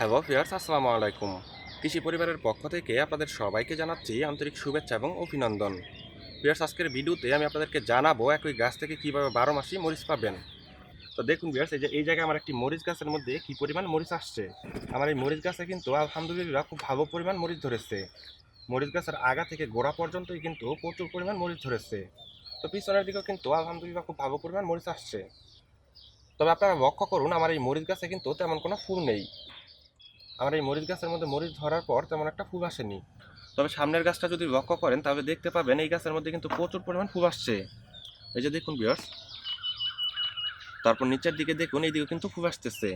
Hello fierce আসসালামু আলাইকুম। কৃষি পরিবারের পক্ষ থেকে আপনাদের সবাইকে জানাচ্ছি আন্তরিক শুভেচ্ছা এবং অভিনন্দন। ফিয়ার্স আজকের ভিডিওতে আমি আপনাদেরকে জানাব একই গাছ থেকে কীভাবে বারো মাসি মরিচ পাবেন। তো দেখুন ফিয়ার্স এই যে, এই জায়গায় আমার একটি মরিচ গাছের মধ্যে কী পরিমাণ মরিচ আসছে? আমার এই মরিচ গাছে কিন্তু আলহামদুলিল্লাহ খুব ভালো পরিমাণ মরিচ ধরেছে। মরিচ গাছের আগা থেকে গোড়া পর্যন্তই কিন্তু প্রচুর পরিমাণ মরিচ ধরেছে। তো পিছনের দিকেও কিন্তু আলহামদুলিল্লাহ খুব ভালো পরিমাণ মরিচ আসছে। তবে আপনারা লক্ষ্য করুন, আমার এই মরিচ গাছে কিন্তু তেমন কোনো ফুল নেই। আমার এই মরিচ গাছের মধ্যে মরিচ ধরার পর তেমন একটা ফুল আসেনি। তবে সামনের গাছটা যদি লক্ষ্য করেন, তাহলে দেখতে পাবেন এই গাছের মধ্যে কিন্তু প্রচুর পরিমাণ ফুল আসছে। এই যে দেখুন বিয়ার্স তারপর নিচের দিকে দেখুন এই দিকে কিন্তু ফুল আসতেছে।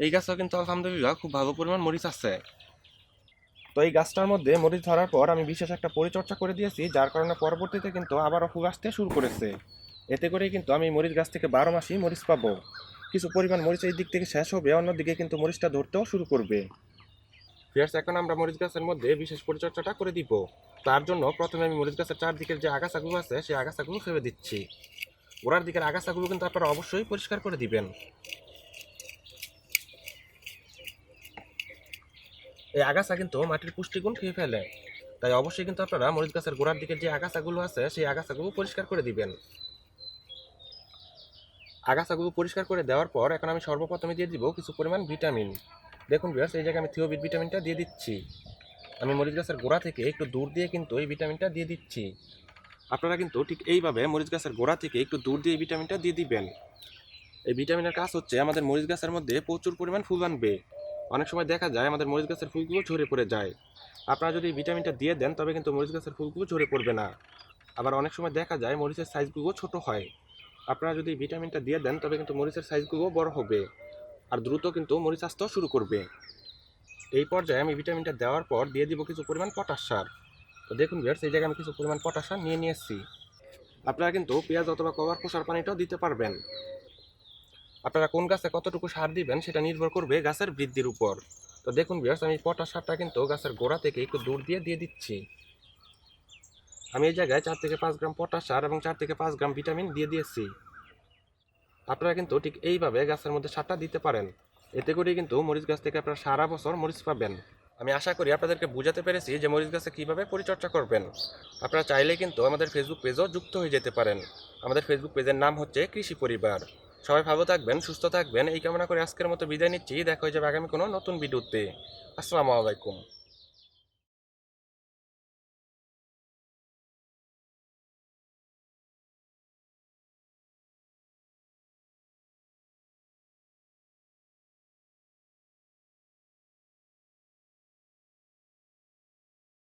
এই গাছটাও কিন্তু আলহামদুলিল্লাহ খুব ভালো পরিমাণ মরিচ আছে। তো এই গাছটার মধ্যে মরিচ ধরার পর আমি বিশেষ একটা পরিচর্যা করে দিয়েছি, যার কারণে পরবর্তীতে কিন্তু আবারও ফুল আসতে শুরু করেছে। এতে করেই কিন্তু আমি মরিচ গাছ থেকে বারো মাসই মরিচ পাবো। কিছু পরিমাণ মরিচ এই দিক থেকে শেষ হবে, অন্যদিকে কিন্তু মরিচটা ধরতেও শুরু করবে। ফিয়ার্স, এখন আমরা মরিচ গাছের মধ্যে বিশেষ পরিচর্যাটা করে দিব। তার জন্য প্রথমে আমি মরিচ গাছের চারদিকের যে আগাছাগুলো আছে, সেই আগাছাগুলো ফেলে দিচ্ছি। গোড়ার দিকের আগাছাগুলো কিন্তু আপনারা অবশ্যই পরিষ্কার করে দিবেন। এই আগাছা কিন্তু মাটির পুষ্টিগুণ খেয়ে ফেলে। তাই অবশ্যই কিন্তু আপনারা মরিচ গাছের গোড়ার দিকের যে আগাছাগুলো আছে, সেই আগাছাগুলো পরিষ্কার করে দিবেন। আগাছাগুলো পরিষ্কার করে দেওয়ার পর এখন আমি সর্বপ্রথমে দিয়ে দিব কিছু পরিমাণ ভিটামিন। দেখুন বিয়ার্স এই জায়গায় আমি থিওবিট ভিটামিনটা দিয়ে দিচ্ছি। আমি মরিচ গাছের গোড়া থেকে একটু দূর দিয়ে কিন্তু এই ভিটামিনটা দিয়ে দিচ্ছি। আপনারা কিন্তু ঠিক এইভাবে মরিচ গাছের গোড়া থেকে একটু দূর দিয়ে এই ভিটামিনটা দিয়ে দিবেন। এই ভিটামিনের কাজ হচ্ছে আমাদের মরিচ গাছের মধ্যে প্রচুর পরিমাণ ফুল আনবে। অনেক সময় দেখা যায় আমাদের মরিচ গাছের ফুলগুলো ঝরে পড়ে যায়। আপনারা যদি ভিটামিনটা দিয়ে দেন, তবে কিন্তু মরিচ গাছের ফুলগুলো ঝরে পড়বে না। আবার অনেক সময় দেখা যায় মরিচের সাইজগুলো ছোট হয়। আপনারা যদি ভিটামিনটা দিয়ে দেন, তবে কিন্তু মরিচের সাইজগুলো বড় হবে। আর দ্রুত কিন্তু মরিচ আসতেও শুরু করবে। এই পর্যায়ে আমি ভিটামিনটা দেওয়ার পর দিয়ে দিব কিছু পরিমাণ পটাশ সার। তো দেখুন ভিউয়ার্স এই জায়গায় আমি কিছু পরিমাণ পটাশ সার নিয়ে নিয়ে এসেছি আপনারা কিন্তু পেঁয়াজ অথবা কভার খোসার পানিটাও দিতে পারবেন। আপনারা কোন গাছে কতটুকু সার দিবেন, সেটা নির্ভর করবে গাছের বৃদ্ধির উপর। তো দেখুন ভিউয়ার্স আমি পটাশ সারটা কিন্তু গাছের গোড়া থেকে একটু দূর দিয়ে দিয়ে দিচ্ছি। আমি এই জায়গায় চার থেকে পাঁচ গ্রাম পটাশ সার এবং চার থেকে পাঁচ গ্রাম ভিটামিন দিয়ে দিয়েছি। আপনারা কিন্তু ঠিক এইভাবে গাছের মধ্যে সারটা দিতে পারেন। এতে করে কিন্তু মরিচ গাছ থেকে আপনারা সারা বছর মরিচ পাবেন। আমি আশা করি আপনাদেরকে বোঝাতে পেরেছি যে মরিচ গাছে কীভাবে পরিচর্যা করবেন। আপনারা চাইলে কিন্তু আমাদের ফেসবুক পেজও যুক্ত হয়ে যেতে পারেন। আমাদের ফেসবুক পেজের নাম হচ্ছে কৃষি পরিবার। সবাই ভালো থাকবেন, সুস্থ থাকবেন। এই কামনা করে আজকের মতো বিদায় নিচ্ছি। দেখা হয়ে যাবে আগামী কোনো নতুন ভিডিওতে। আসসালামু আলাইকুম।